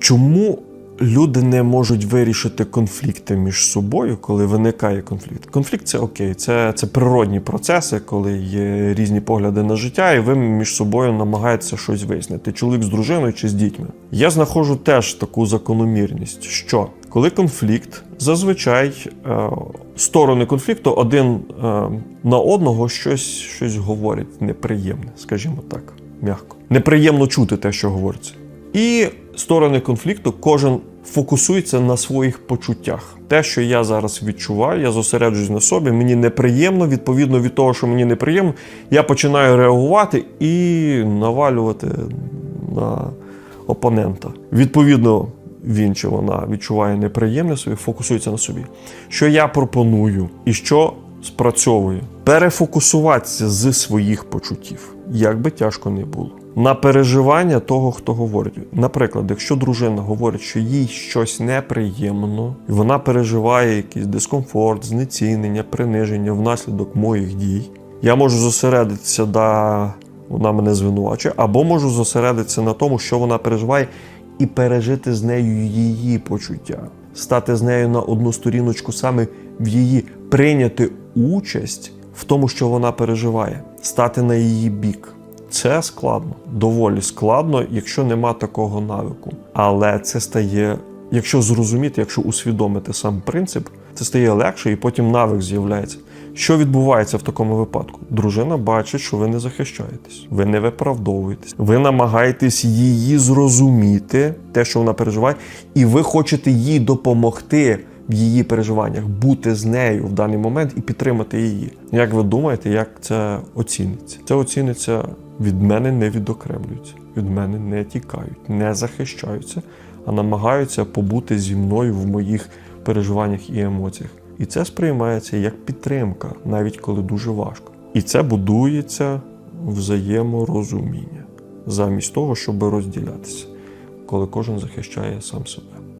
Чому люди не можуть вирішити конфлікти між собою, коли виникає конфлікт? Конфлікт це окей, це, це природні процеси, коли є різні погляди на життя, і ви між собою намагаєтеся щось вияснити. Чоловік з дружиною чи з дітьми. Я знаходжу теж таку закономірність, що коли конфлікт, зазвичай е, сторони конфлікту один е, на одного щось, щось говорять неприємне, скажімо так, м'яко. Неприємно чути те, що говориться. І сторони конфлікту кожен фокусується на своїх почуттях. Те, що я зараз відчуваю, я зосереджуюсь на собі, мені неприємно. Відповідно від того, що мені неприємно, я починаю реагувати і навалювати на опонента. Відповідно, він чи вона відчуває неприємне собі, фокусується на собі. Що я пропоную і що спрацьовує? Перефокусуватися з своїх почуттів, як би тяжко не було. На переживання того, хто говорить. Наприклад, якщо дружина говорить, що їй щось неприємно, і вона переживає якийсь дискомфорт, знецінення, приниження внаслідок моїх дій, я можу зосередитися, да, вона мене звинувачує, або можу зосередитися на тому, що вона переживає, і пережити з нею її почуття, стати з нею на одну сторіночку саме в її прийняти участь в тому, що вона переживає, стати на її бік. Це складно, доволі складно, якщо нема такого навику. Але це стає, якщо зрозуміти, якщо усвідомити сам принцип, це стає легше, і потім навик з'являється. Що відбувається в такому випадку? Дружина бачить, що ви не захищаєтесь, ви не виправдовуєтесь, ви намагаєтесь її зрозуміти, те, що вона переживає, і ви хочете їй допомогти її переживаннях, бути з нею в даний момент і підтримати її. Як ви думаєте, як це оціниться? Це оціниться від мене не відокремлюються, від мене не тікають, не захищаються, а намагаються побути зі мною в моїх переживаннях і емоціях. І це сприймається як підтримка, навіть коли дуже важко. І це будується взаєморозуміння, замість того, щоб розділятися, коли кожен захищає сам себе.